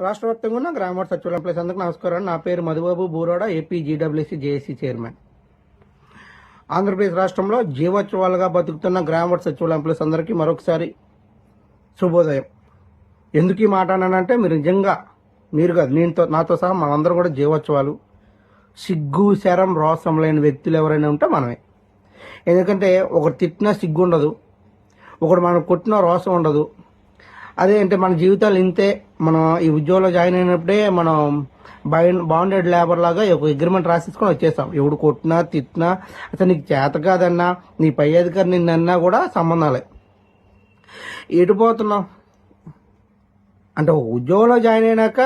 రాష్ట్ర వ్యాప్తంగా ఉన్న గ్రామ సచివాలయం ప్లేస్ అందరికీ నమస్కారం నా పేరు Madhubabu Buroda AP GWC JAC chairman. Andhra Pradesh రాష్ట్రంలో జీవోత్సవాలుగా బతుకుతున్న గ్రామ సచివాలయం ప్లేస్ అందరికీ మరొకసారి శుభోదయం. ఎందుకు ఈ మాట అన్నానంటే మీరు నిజంగా మీరు కాదు నేనుతో నాతో సహా మనందరం కూడా జీవోత్సవాలు సిగ్గు శరం రోసం లేని వ్యక్తులు ఎవరైనా ఉంటే మనమే. ఎందుకంటే ఒకటి తిట్టినా సిగ్గు ఉండదు ఒకడు మనం కొట్టినా రోసం ఉండదు అదే అంటే మన జీవితాలు ఇంతే. మనం ఈ ఉద్యోగంలో జాయిన్ అయినప్పుడే మనం బై బాండెడ్ లేబర్ లాగా ఒక అగ్రిమెంట్ రాసేసుకొని వచ్చేసాం ఎవడు కొట్టినా తిట్టినా అసలు నీకు చేత కాదన్నా నీ పై అధికారి నిన్నన్నా కూడా సంబంధాలే. ఎటు అంటే ఒక ఉద్యోగంలో జాయిన్ అయినాక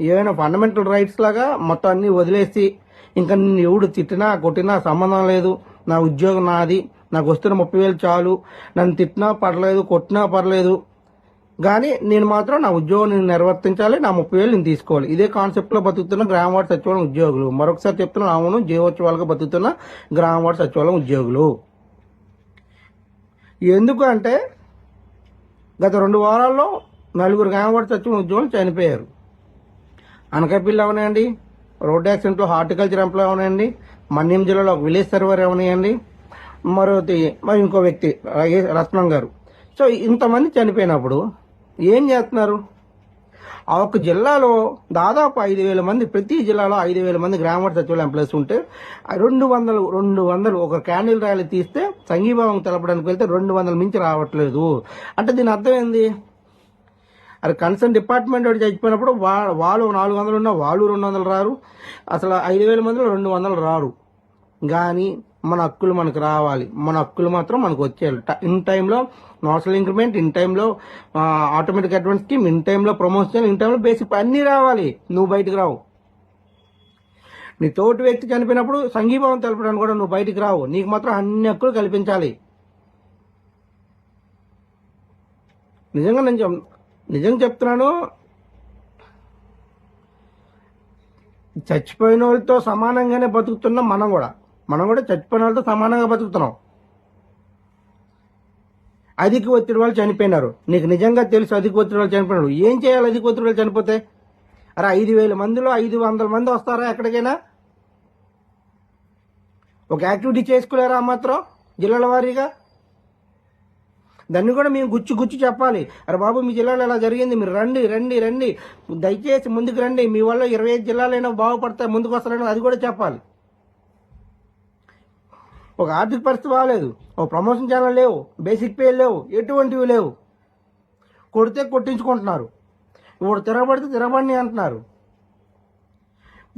ఏమైనా ఫండమెంటల్ రైట్స్ లాగా మొత్తం అన్ని వదిలేసి ఇంకా నిన్ను ఎవడు తిట్టినా కొట్టినా సంబంధం లేదు. నా ఉద్యోగం నాది. నాకు వస్తున్న ముప్పై వేలు చాలు. నన్ను తిట్టినా పర్లేదు కొట్టినా పర్లేదు. కానీ నేను మాత్రం నా ఉద్యోగం నేను నిర్వర్తించాలి నా ముప్పై వేలు నేను తీసుకోవాలి. ఇదే కాన్సెప్ట్లో బతుకుతున్న గ్రామ వార్డు సచివాలయం ఉద్యోగులు. మరొకసారి చెప్తున్నా అవును జీవోత్సవాలుగా బతుకుతున్న గ్రామ వార్డు సచివాలయం ఉద్యోగులు. ఎందుకు అంటే గత రెండు వారాల్లో నలుగురు గ్రామవాడ సచివాలయం ఉద్యోగులు చనిపోయారు. అనకాపల్లి అవనాయండి రోడ్ యాక్సిడెంట్లో హార్టికల్చర్ ఎంప్లాయ్ అవనాయండి మన్యం జిల్లాలో ఒక విలేజ్ సర్వర్ అవనాయండి మరో మరి ఇంకో వ్యక్తి రత్నం గారు. సో ఇంతమంది చనిపోయినప్పుడు ఏం చేస్తున్నారు? ఆ ఒక్క జిల్లాలో దాదాపు ఐదు వేల మంది ప్రతి జిల్లాలో ఐదు వేల మంది గ్రామ సచివాలయం ఎంప్లాయీస్ ఉంటే రెండు వందలు రెండు వందలు ఒక క్యాండిల్ ర్యాలీ తీస్తే సంఘీభావం తెలపడానికి వెళ్తే రెండు వందల మించి రావట్లేదు. అంటే దీని అర్థం ఏంది? అది కన్సర్న్ డిపార్ట్మెంట్ వాడు చచ్చిపోయినప్పుడు వా వాళ్ళు నాలుగు వందలు ఉన్నా వాళ్ళు రెండు వందలు రారు. అసలు ఐదు వేల మందిలో రెండు వందలు రారు. కానీ మన హక్కులు మనకు రావాలి. మన హక్కులు మాత్రం మనకు వచ్చేయాలి. ఇన్ టైంలో నోషల్ ఇంక్రిమెంట్ ఇన్ టైంలో ఆటోమేటిక్ అడ్వాన్స్ స్కీమ్ ఇన్ టైంలో ప్రమోషన్ ఇన్ టైంలో బేసిక్ అన్నీ రావాలి. నువ్వు బయటకు రావు. నీ తోటి వ్యక్తి చనిపోయినప్పుడు సంఘీభావం తెలపడానికి కూడా నువ్వు బయటికి రావు. నీకు మాత్రం అన్ని హక్కులు కల్పించాలి. నిజంగా నేను నిజం చెప్తున్నాను. చచ్చిపోయిన వాళ్ళతో సమానంగానే బతుకుతున్నాం మనం కూడా. మనం కూడా చచ్చిపోయిన వాళ్ళతో సమానంగా బతుకుతున్నాం. అధిక ఒత్తిడి వాళ్ళు చనిపోయినారు. నీకు నిజంగా తెలుసు అధిక ఒత్తిడి వాళ్ళు చనిపోయినారు. ఏం చేయాలి అధిక ఒత్తిడి వాళ్ళు చనిపోతే? అరే ఐదు వేల మందిలో ఐదు వందల మంది వస్తారా ఎక్కడికైనా? ఒక యాక్టివిటీ చేసుకోలేరా మాత్రం జిల్లాల వారీగా? దాన్ని కూడా మేము గుచ్చి గుచ్చి చెప్పాలి. అరే బాబు మీ జిల్లాలో ఇలా జరిగింది. మీరు రండి రండి రండి. దయచేసి ముందుకు రండి. మీ వల్ల ఇరవై ఐదు జిల్లాలైనా బాగుపడతాయి. ముందుకు వస్తారని అది కూడా చెప్పాలి. ఒక ఆర్థిక పరిస్థితి బాగాలేదు. ఒక ప్రమోషన్ ఛానల్ లేవు. బేసిక్ పే లేవు. ఎటువంటివి లేవు. కొడితే కొట్టించుకుంటున్నారు. ఇప్పుడు తిరగబడితే తిరగబడిని అంటున్నారు.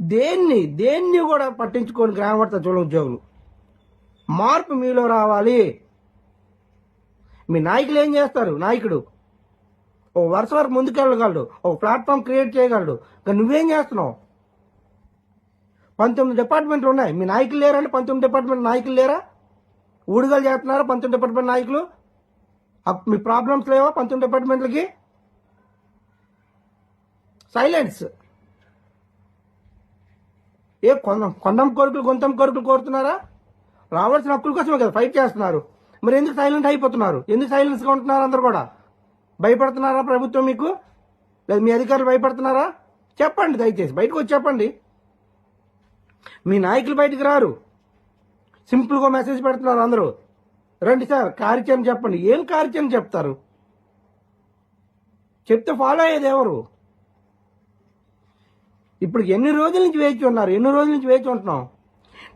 దేన్ని దేన్ని కూడా పట్టించుకొని గ్రామ చూడ ఉద్యోగులు. మార్పు మీలో రావాలి. మీ నాయకులు ఏం చేస్తారు? నాయకుడు. ఓ వరుస వరకు ముందుకెళ్ళగలడు. ఒక ప్లాట్ఫామ్ క్రియేట్ చేయగలడు. కానీ నువ్వేం చేస్తున్నావు? పంతొమ్మిది డిపార్ట్మెంట్లు ఉన్నాయి. మీ నాయకులు లేరంటే పంతొమ్మిది డిపార్ట్మెంట్ నాయకులు లేరా? ఊడుగలు చేస్తున్నారా పంతొమ్మిది డిపార్ట్మెంట్ నాయకులు? అప్- మీ ప్రాబ్లమ్స్ లేవా పంతొమ్మిది డిపార్ట్మెంట్లకి సైలెన్స్ ఏ కొండ కొండం కోరికలు గొంతం కోరికలు కోరుతున్నారా? రావాల్సిన హక్కుల కోసమే కదా ఫైట్ చేస్తున్నారు. మరి ఎందుకు సైలెంట్ అయిపోతున్నారు? ఎందుకు సైలెన్స్గా ఉంటున్నారు అందరు కూడా? భయపడుతున్నారా ప్రభుత్వం మీకు? లేదా మీ అధికారులు భయపడుతున్నారా? చెప్పండి దయచేసి. బయటకు వచ్చి చెప్పండి. మీ నాయకులు బయటకు రారు. సింపుల్గా మెసేజ్ పెడుతున్నారు అందరూ. రండి సార్ కార్యక్రమం చెప్పండి. ఏం కార్యక్రమం చెప్తారు? చెప్తే ఫాలో అయ్యేది ఎవరు? ఇప్పుడు ఎన్ని రోజుల నుంచి వేచి ఉన్నారు? ఎన్ని రోజుల నుంచి వేచి ఉంటున్నావు?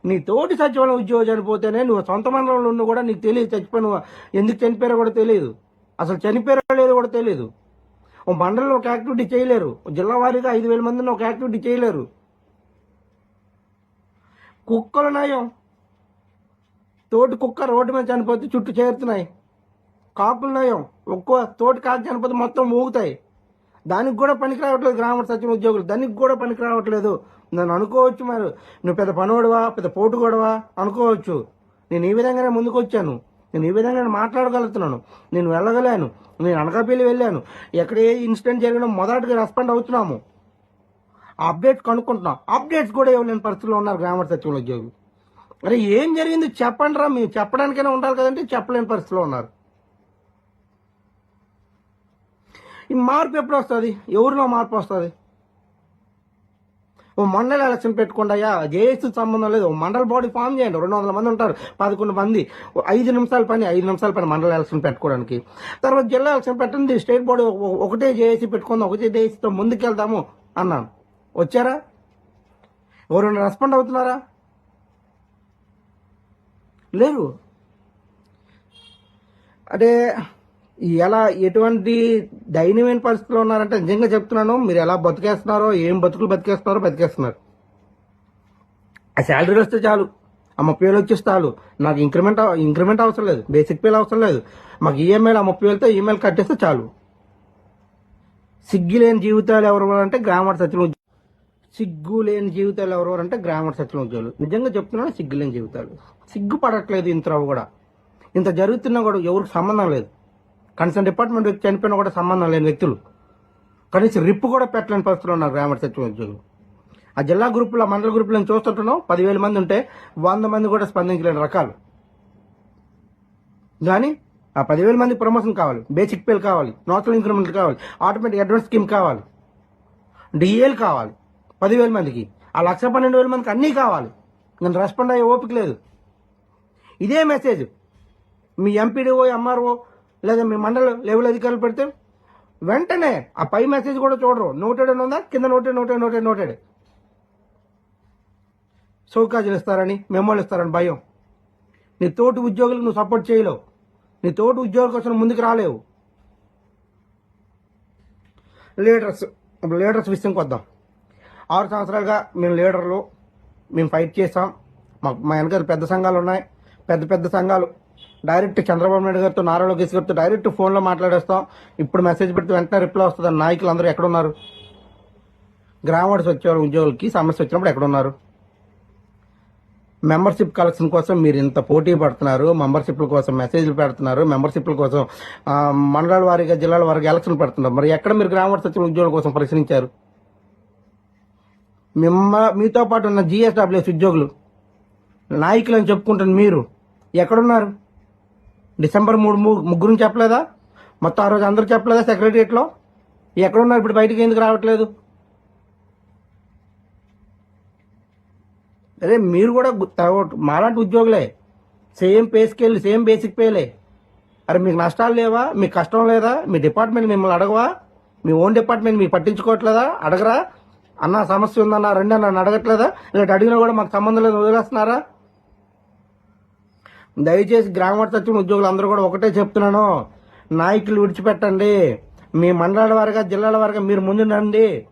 నీ తోటి సచివాలయం ఉద్యోగం చనిపోతేనే నువ్వు సొంత మండలంలో ఉన్న కూడా నీకు తెలియదు చచ్చిపోయిన ఎందుకు చనిపోయారో కూడా తెలియదు. అసలు చనిపోయారో లేదో కూడా తెలియదు. ఓ మండలంలో ఒక యాక్టివిటీ చేయలేరు. జిల్లా వారీగా ఐదు వేల మందిని ఒక యాక్టివిటీ చేయలేరు. కుక్కలు నయం తోటి కుక్క రోడ్డు మీద చనిపోతే చుట్టూ చేరుతున్నాయి. కాకులు నయం ఒక్కో తోటి కాకు చనిపోతే మొత్తం ఊగుతాయి. దానికి కూడా పనికి రావట్లేదు గ్రామ సచివ ఉద్యోగులు. దానికి కూడా పనికి రావట్లేదు. నన్ను అనుకోవచ్చు మరి. నువ్వు పెద్ద పనోడువా? పెద్ద పోటుగోడవా? అనుకోవచ్చు. నేను ఈ విధంగానే ముందుకు వచ్చాను నేను ఈ విధంగానే మాట్లాడగలుగుతున్నాను. నేను వెళ్ళగలేను. నేను అనకాపల్లి వెళ్ళాను. ఎక్కడ ఏ ఇన్సిడెంట్ జరిగినా మొదటిగా రెస్పాండ్ అవుతున్నాము. అప్డేట్స్ కనుక్కుంటున్నాం. అప్డేట్స్ కూడా ఇవ్వలేని పరిస్థితిలో ఉన్నారు గ్రామ సచివుల ఉద్యోగులు. అరే ఏం జరిగింది చెప్పండి రా మీరు చెప్పడానికైనా ఉండాలి కదంటే చెప్పలేని పరిస్థితిలో ఉన్నారు. ఈ మార్పు ఎప్పుడు వస్తుంది? ఎవరిలో మార్పు వస్తుంది? ఓ మండల ఎలక్షన్ పెట్టుకోండి అయ్యా. జేఏసీ సంబంధం లేదు. ఓ మండల బాడీ ఫామ్ చేయండి. రెండు వందల మంది ఉంటారు. పదకొండు మంది. ఐదు నిమిషాల పని ఐదు నిమిషాల పని మండల ఎలక్షన్ పెట్టుకోవడానికి. తర్వాత జిల్లా ఎలక్షన్ పెట్టండి. స్టేట్ బోర్డు ఒకటే జేఏసీ పెట్టుకుందాం. ఒకటే జేఏసీతో ముందుకెళ్దాము అన్నాను. వచ్చారా? ఎవరైనా రెస్పాండ్ అవుతున్నారా? లేరు. అంటే ఎలా ఎటువంటి దయనీయమైన పరిస్థితిలో ఉన్నారంటే నిజంగా చెప్తున్నాను మీరు ఎలా బతికేస్తున్నారో ఏం బతుకులు బతికేస్తున్నారో బతికేస్తున్నారు. ఆ శాలరీలు వస్తే చాలు. ఆ ముప్పై వేలు వచ్చేస్తే చాలు. నాకు ఇంక్రిమెంట్ ఇంక్రిమెంట్ అవసరం లేదు. బేసిక్ పేలు అవసరం లేదు. మాకు ఈఎంఐలు ఆ ముప్పై వేలతో ఈఎంఐలు కట్టేస్తే చాలు. సిగ్గి లేని జీవితాలు ఎవరు అంటే గ్రామర్ సచివ సిగ్గు లేని జీవితాలు ఎవరెవరు అంటే గ్రామర్ సచివ ఉద్యోగులు. నిజంగా చెప్తున్నాను సిగ్గు లేని జీవితాలు. సిగ్గు పడట్లేదు ఇంతలో కూడా. ఇంత జరుగుతున్నా కూడా ఎవరికి సంబంధం లేదు. కనీసం డిపార్ట్మెంట్ వ్యక్తి చనిపోయినా కూడా సంబంధం లేని వ్యక్తులు. కనీసం రిప్పు కూడా పెట్టలేని పరిస్థితులు ఉన్నారు గ్రామర్ సచివ ఉద్యోగులు. ఆ జిల్లా గ్రూపులో మండల గ్రూపులో చూస్తుంటున్నాం. పదివేల మంది ఉంటే వంద మంది కూడా స్పందించలేని రకాలు. కానీ ఆ పదివేల మంది ప్రమోషన్ కావాలి. బేసిక్ పేలు కావాలి. నోటల్ ఇంక్రిమెంట్ కావాలి. ఆటోమేటిక్ అడ్వాన్స్ స్కీమ్ కావాలి. డిఏలు కావాలి. పదివేల మందికి. ఆ లక్ష పన్నెండు వేల మందికి అన్నీ కావాలి. నేను రెస్పాండ్ అయ్యే ఓపిక లేదు. ఇదే మెసేజ్ మీ ఎంపీడీఓ ఎంఆర్ఓ లేదా మీ మండల లెవెల్ అధికారులు పెడితే వెంటనే ఆ పై మెసేజ్ కూడా చూడరు. నోటెడ్ అని ఉందా? కింద నోటెడ్ నోటెడ్ నోటెడ్ నోటెడ్ సౌకాజులు ఇస్తారని మెమోలు ఇస్తారని భయం. నీ తోటి ఉద్యోగులకు నువ్వు సపోర్ట్ చేయలేవు. నీ తోటి ఉద్యోగుల కోసం ముందుకు రాలేవు. లీడర్స్ ఇప్పుడు లీడర్స్ విషయంకి వద్దాం ఆరు సంవత్సరాలుగా మేము లీడర్లు మేము ఫైట్ చేసాం మాకు మా వెనకాల పెద్ద సంఘాలు ఉన్నాయి. పెద్ద పెద్ద సంఘాలు. డైరెక్ట్ చంద్రబాబు నాయుడు గారితో నారా లోకేష్ గారితో డైరెక్ట్ ఫోన్లో మాట్లాడేస్తాం. ఇప్పుడు మెసేజ్ పెడితే వెంటనే రిప్లై వస్తుంది. నాయకులు అందరూ ఎక్కడున్నారు? గ్రామవాడ్స్ వచ్చేవారు ఉద్యోగులకి సమస్య వచ్చినప్పుడు ఎక్కడున్నారు? మెంబర్షిప్ కలెక్షన్ కోసం మీరు ఇంత పోటీ పడుతున్నారు. మెంబర్షిప్ల కోసం మెసేజ్లు పెడుతున్నారు. మెంబర్షిప్ల కోసం మండలాల వారీగా జిల్లాల వారీగా ఎలక్షన్ పెడుతున్నారు. మరి ఎక్కడ మీరు గ్రామవాడ సచివ ఉద్యోగుల కోసం ప్రశ్నించారు మిమ్మ మీతో పాటు ఉన్న జిఎస్డబ్ల్యూఎస్ ఉద్యోగులు నాయకులు అని చెప్పుకుంటున్న మీరు ఎక్కడున్నారు? డిసెంబర్ మూడు ముగ్గురు చెప్పలేదా? మొత్తం ఆ రోజు అందరూ చెప్పలేదా సెక్రటరియట్లో? ఎక్కడున్నారు ఇప్పుడు బయటికి ఎందుకు రావట్లేదు? అదే మీరు కూడా మాలాంటి ఉద్యోగులే. Same pay scale same basic పేలే. అరే మీకు నష్టాలు లేవా? మీకు కష్టం లేదా? మీ డిపార్ట్మెంట్ మిమ్మల్ని అడగవా? మీ ఓన్ డిపార్ట్మెంట్ మీకు పట్టించుకోవట్లేదా? అడగరా? అన్న సమస్య ఉందన్న రండి అన్న నన్ను అడగట్లేదా? ఇలాంటి అడిగినా కూడా మాకు సంబంధం లేదు వదిలేస్తున్నారా? దయచేసి గ్రామ సచివ ఉద్యోగులు అందరూ కూడా ఒకటే చెప్తున్నాను. నాయకులు విడిచిపెట్టండి. మీ మండలాల వారిగా జిల్లాల వారిగా మీరు ముందు రండి.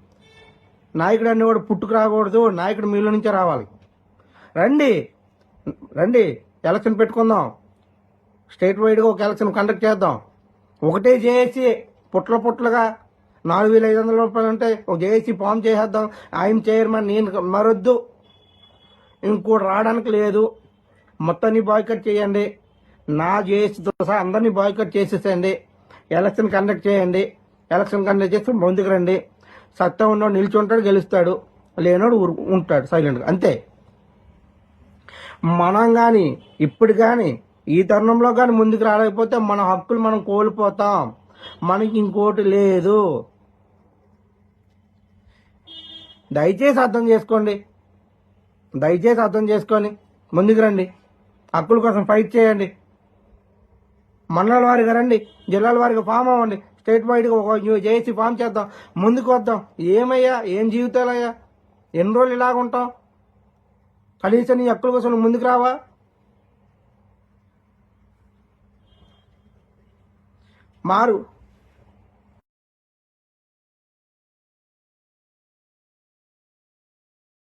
నాయకుడు అన్ని కూడా పుట్టుకు రాకూడదు. నాయకుడు మీలో నుంచే రావాలి. రండి. రండి. ఎలక్షన్ పెట్టుకుందాం. స్టేట్ వైడ్గా ఒక ఎలక్షన్ కండక్ట్ చేద్దాం. ఒకటే చేసి పుట్ల పుట్లుగా నాలుగు వేల ఐదు వందల రూపాయలు ఉంటే ఒక జేఏసీ ఫామ్ చేసేద్దాం. ఆయన చైర్మన్ నేను మరొద్దు. ఇంకోటి రావడానికి లేదు. మొత్తాన్ని బాయ్కట్ చేయండి. నా జేఏసీతో సహా అందరినీ బాయ్కట్ చేసేసేయండి. ఎలక్షన్ కండక్ట్ చేయండి. ఎలక్షన్ కండక్ట్ చేస్తే ముందుకు రండి. సత్తా నిలిచి నిల్చుంటాడు గెలుస్తాడు. లేనోడు ఉంటాడు సైలెంట్గా అంతే. మనం కానీ ఇప్పుడు కానీ ఈ తరుణంలో కానీ ముందుకు రాలేకపోతే మన హక్కులు మనం కోల్పోతాం. మనకి ఇంకోటి లేదు. దయచేసి అర్థం చేసుకోండి. దయచేసి అర్థం చేసుకొని ముందుకు రండి. హక్కుల కోసం ఫైట్ చేయండి. మండల వారిగా రండి. జిల్లాల వారిగా ఫామ్ అవ్వండి. స్టేట్ వైడ్గా ఒక జేఏసీ ఫామ్ చేద్దాం. ముందుకు వద్దాం. ఏమయ్యా? ఏం జీవితాలయ్యా? ఎన్ని రోజులు ఇలాగ ఉంటాం? కనీసం నీ హక్కుల కోసం ముందుకు రావా? మారు.